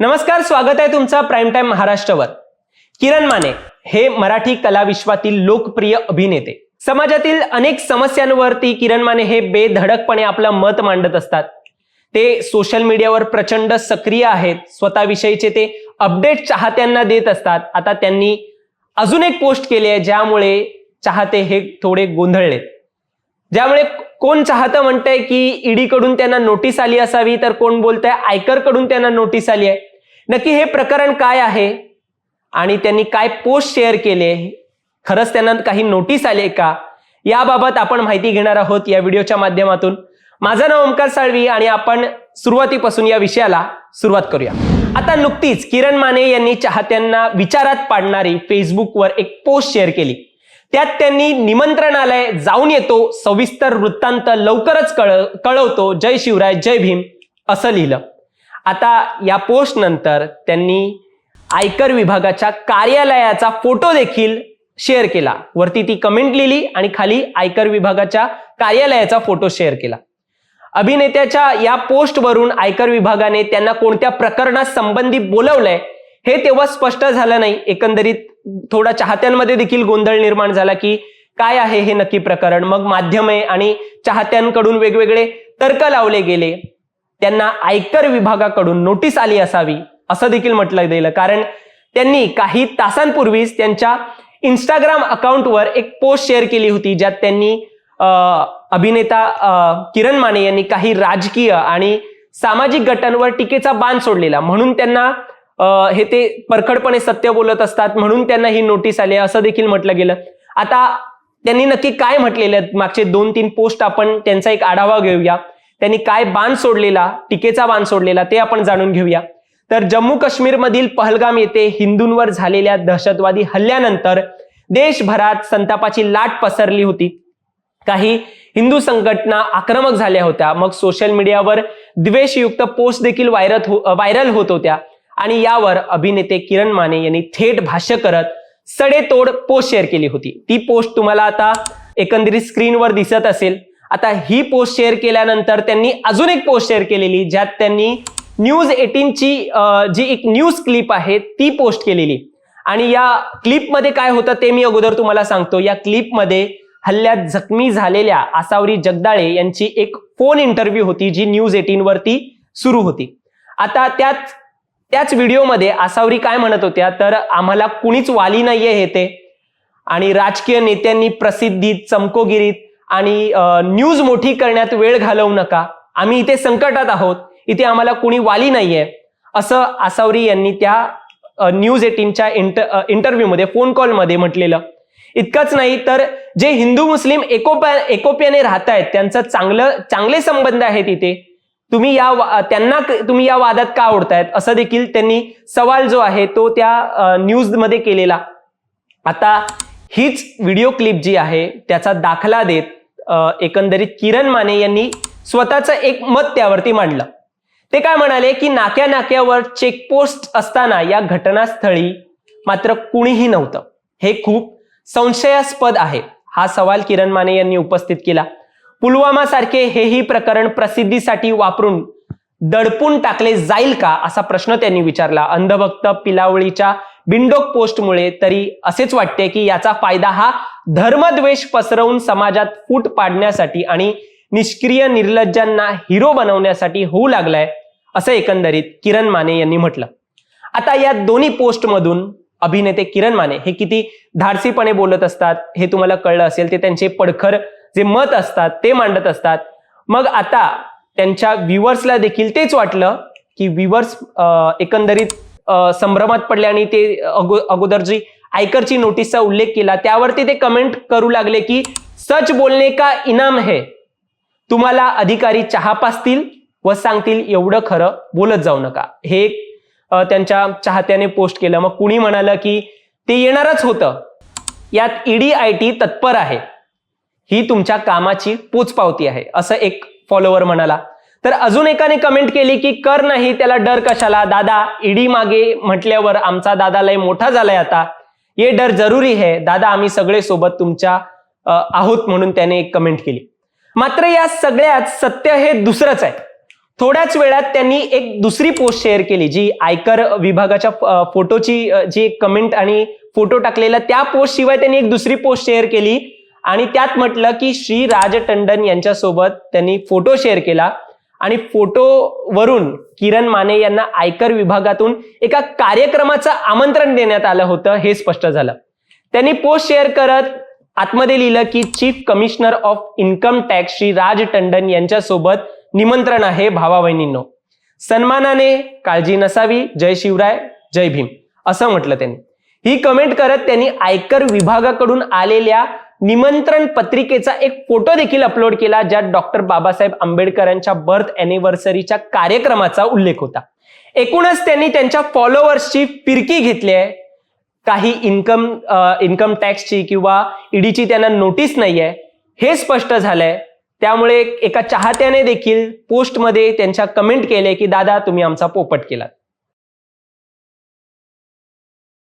नमस्कार स्वागत आहे तुमचा प्राईम टाइम महाराष्ट्रावर. किरण माने हे मराठी कला विश्वातील लोकप्रिय अभिनेते. समाजातील अनेक समस्यांवरती किरण माने हे बेधडकपणे आपलं मत मांडत असतात. ते सोशल मीडियावर प्रचंड सक्रिय आहेत. स्वतःविषयीचे ते अपडेट चाहत्यांना देत असतात. आता त्यांनी अजून एक पोस्ट केली आहे ज्यामुळे चाहते हे थोडे गोंधळलेत. ज्यामुळे कोण चाहतं म्हणतंय की ईडी कडून त्यांना नोटीस आली असावी तर कोण बोलतंय आयकरकडून त्यांना नोटीस आली आहे? नक्की हे प्रकरण काय आहे? आणि त्यांनी काय पोस्ट शेअर केले? खरंच त्यांना काही नोटीस आले का? याबाबत आपण माहिती घेणार आहोत या व्हिडिओच्या माध्यमातून. माझं नाव ओमकार साळवी आणि आपण सुरुवातीपासून या विषयाला सुरुवात करूया. आता नुकतीच किरण माने यांनी चाहत्यांना विचारात पाडणारी फेसबुकवर एक पोस्ट शेअर केली. त्यात त्यांनी निमंत्रणालय जाऊन येतो सविस्तर वृत्तांत लवकरच कळ कळवतो जय शिवराय जय भीम असं लिहिलं. आता या पोस्ट नंतर त्यांनी आयकर विभागाच्या कार्यालयाचा फोटो देखील शेअर केला. वरती ती कमेंट लिहिली आणि खाली आयकर विभागाच्या कार्यालयाचा फोटो शेअर केला. अभिनेत्याच्या या पोस्टवरून आयकर विभागाने त्यांना कोणत्या प्रकरणात संबंधी बोलवलंय हे तेव्हा स्पष्ट झालं नाही. एकंदरीत थोडा चाहत्यांमध्ये देखील गोंधळ निर्माण झाला की काय आहे हे नक्की प्रकरण? मग माध्यमे आणि चाहत्यांकडून वेगवेगळे तर्क लावले गेले. त्यांना आयकर विभागाकडून नोटीस आली असावी असं देखील म्हटलं गेलं. कारण त्यांनी काही तासांपूर्वीच त्यांच्या इंस्टाग्राम अकाउंटवर एक पोस्ट शेअर केली होती ज्यात त्यांनी अभिनेता किरण माने यांनी काही राजकीय आणि सामाजिक गटांवर टीकेचा बाण सोडलेला. म्हणून त्यांना हे ते परखडपणे सत्य बोलत असतात म्हणून त्यांना ही नोटीस आली असं देखील म्हटलं गेलं. आता त्यांनी नक्की काय म्हटलेलं मागचे दोन तीन पोस्ट आपण त्यांचा एक आढावा घेऊया. त्यांनी काय बाण सोडलेला टीकेचा बाण सोडलेला ते आपण जाणून घेऊया. तर जम्मू काश्मीरमधील पहलगाम येथे हिंदूंवर झालेल्या दहशतवादी हल्ल्यानंतर देशभरात संतापाची लाट पसरली होती. काही हिंदू संघटना आक्रमक झाल्या होत्या. मग सोशल मीडियावर द्वेषयुक्त पोस्ट देखील व्हायरल हो, व्हायरल होत होत्या. आणि यावर अभिनेते किरण माने यांनी थेट भाष्य करत सडेतोड पोस्ट शेअर केली होती. ती पोस्ट तुम्हाला आता एकंदरीत स्क्रीनवर दिसत असेल. आता ही पोस्ट शेअर केल्यानंतर त्यांनी अजून एक पोस्ट शेअर केलेली ज्यात त्यांनी न्यूज एटीनची जी एक न्यूज क्लिप आहे ती पोस्ट केलेली. आणि या क्लिपमध्ये काय होतं ते मी अगोदर तुम्हाला सांगतो. या क्लिपमध्ये हल्ल्यात जखमी झालेल्या आसावरी जगदाळे यांची एक फोन इंटरव्ह्यू होती जी न्यूज एटीन वरती सुरू होती. आता त्याच त्याच व्हिडिओमध्ये आसावरी काय म्हणत होत्या? तर आम्हाला कुणीच वाली नाहीये हे ते. आणि राजकीय नेत्यांनी प्रसिद्धीत चमकोगिरीत आणि न्यूज मोठी करण्यात वेळ घालवू नका. आम्ही इथे संकटात आहोत. इथे आम्हाला कुणी वाली नाहीये. असं आसावरी यांनी त्या न्यूज एटीनच्या इंटर इंटरव्ह्यूमध्ये फोन कॉलमध्ये म्हटलेलं. इतकंच नाही तर जे हिंदू मुस्लिम एकोप्या एकोप्याने राहत आहेत त्यांचं चांगलं चांगले संबंध आहेत इथे. तुम्ही या वा- त्यांना तुम्ही या वादात का ओढतायत? असं देखील त्यांनी सवाल जो आहे तो त्या न्यूजमध्ये केलेला. आता हीच व्हिडिओ क्लिप जी आहे त्याचा दाखला देत एकंदरीत किरण माने यांनी स्वतःचं एक मत त्यावरती मांडलं. ते काय म्हणाले की नाक्या नाक्यावर चेकपोस्ट असताना या घटनास्थळी मात्र कुणीही नव्हतं. हे खूप संशयास्पद आहे. हा सवाल किरण माने यांनी उपस्थित केला. पुलवामा सारखे हेही प्रकरण प्रसिद्धीसाठी वापरून दडपून टाकले जाईल का असा प्रश्न त्यांनी विचारला. अंधभक्त पिलावळीच्या बिंडोक पोस्टमुळे तरी असेच वाटते की याचा फायदा हा धर्मद्वेष पसरवून समाजात फूट पाडण्यासाठी आणि निष्क्रिय निर्लज्जांना हिरो बनवण्यासाठी होऊ लागलाय असं एकंदरीत किरण माने यांनी म्हटलं. आता या दोन्ही पोस्टमधून अभिनेते किरण माने हे किती धाडसीपणे बोलत असतात हे तुम्हाला कळलं असेल ते त्यांचे पडखर जे मत असतात ते मांडत असतात. मग आता त्यांच्या व्ह्युअर्सला देखील तेच वाटलं की व्ह्युअर्स एकंदरीत संभ्रमात पडले आणि ते अगो अगोदर जी आयकरची नोटीसचा उल्लेख केला. त्यावरती ते कमेंट करू लागले की सच बोलणे का इनाम है? तुम्हाला अधिकारी चहा पाचतील व सांगतील एवढं खरं बोलत जाऊ नका. हे त्यांच्या चाहत्याने पोस्ट केलं. मग कुणी म्हणालं की ते येणारच होतं. यात ईडी आय टी तत्पर आहे. ही तुमच्या कामाची पोचपावती आहे असं एक फॉलोवर म्हणाला. तर अजून एकाने कमेंट केली की कर नाही त्याला डर कशाला? दादा ईडी मागे म्हटल्यावर आमचा दादा लय मोठा झालाय आता. ये डर जरुरी है. दादा आम्ही सगळे सोबत तुमच्या आहोत म्हणून त्याने एक कमेंट केली. मात्र या सगळ्यात सत्य हे दुसरंच आहे. थोड्याच वेळात त्यांनी एक दुसरी पोस्ट शेअर केली जी आयकर विभागाच्या फोटोची जी कमेंट आणि फोटो टाकलेला त्या पोस्ट शिवाय त्यांनी एक दुसरी पोस्ट शेअर केली. आणि त्यात म्हटलं की श्री राज टंडन यांच्यासोबत त्यांनी फोटो शेअर केला. आणि फोटोवरून किरण माने यांना आयकर विभागातून एका कार्यक्रमाचं आमंत्रण देण्यात आलं होतं हे स्पष्ट झालं. त्यांनी पोस्ट शेअर करत आतमध्ये लिहिलं की chief commissioner of income tax Shri Raj Tandon यांच्यासोबत निमंत्रण आहे भावा बहिणींनो सन्मानाने काळजी नसावी जय शिवराय जय भीम असं म्हटलं त्यांनी. ही कमेंट करत त्यांनी आयकर विभागाकडून आलेल्या निमंत्रण पत्रिकेचा एक फोटो देखील अपलोड केला ज्यात डॉक्टर बाबासाहेब आंबेडकरांच्या बर्थ अॅनिव्हर्सरीच्या कार्यक्रमाचा उल्लेख होता. एकूणच त्यांनी त्यांच्या फॉलोअर्सची फिरकी घेतली आहे. काही इन्कम इन्कम टॅक्सची किंवा ईडीची त्यांना नोटीस नाही आहे हे स्पष्ट झालंय. त्यामुळे एका चाहत्याने देखील पोस्टमध्ये त्यांच्या कमेंट केले की दादा तुम्ही आमचा पोपट केलात.